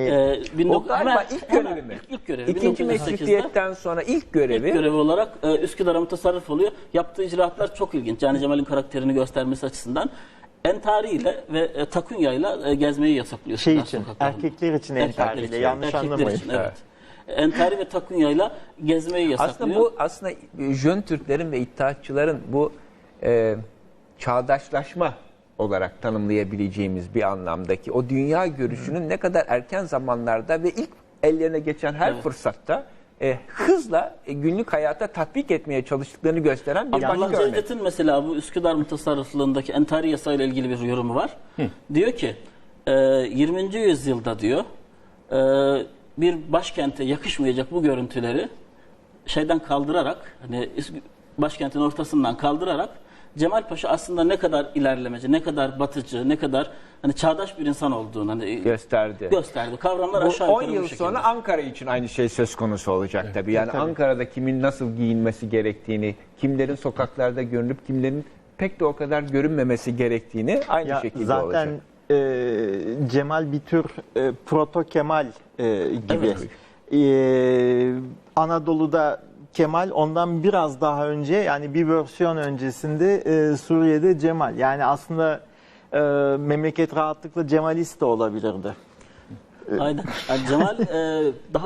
Ee, O galiba ilk görevi mi? İlk, ilk görevi. İkinci 1908'de meşrutiyetten sonra ilk görevi. ilk görevi olarak e, Üsküdar'a mutasarrıf oluyor. Yaptığı icraatlar çok ilginç. Yani Cemal'in karakterini göstermesi açısından. Entari ile ve e, Takunya ile gezmeyi yasaklıyor. Şey için, erkekler için entariyle için, yanlış erkekler anlamayın. için, evet. Entari ve Takunya ile gezmeyi yasaklıyor. Aslında bu aslında Jön Türklerin ve İttihatçıların bu e, çağdaşlaşma olarak tanımlayabileceğimiz bir anlamdaki o dünya görüşünün ne kadar erken zamanlarda ve ilk ellerine geçen her Evet. fırsatta e, hızla e, günlük hayata tatbik etmeye çalıştıklarını gösteren bir Abdullah başka örnek. Cevdet'in mesela bu Üsküdar mutasarrıflığındaki entari yasayla ilgili bir yorumu var. Diyor ki e, 20. yüzyılda diyor e, bir başkente yakışmayacak bu görüntüleri şeyden kaldırarak hani başkentin ortasından kaldırarak Cemal Paşa aslında ne kadar ilerlemeci, ne kadar batıcı, ne kadar hani çağdaş bir insan olduğunu hani gösterdi. gösterdi. Kavramlar Bu aşağı 10 yukarı bu yıl şekilde. sonra Ankara için aynı şey söz konusu olacak tabii. Yani Ankara'da kimin nasıl giyinmesi gerektiğini, kimlerin sokaklarda görünüp kimlerin pek de o kadar görünmemesi gerektiğini aynı Ya şekilde zaten olacak. e, Cemal bir tür e, proto Kemal e, gibi. Evet. E, Anadolu'da Kemal ondan biraz daha önce yani bir versiyon öncesinde e, Suriye'de Cemal. Yani aslında e, memleket rahatlıkla Cemalist de olabilirdi. Aynen. Yani Cemal e, daha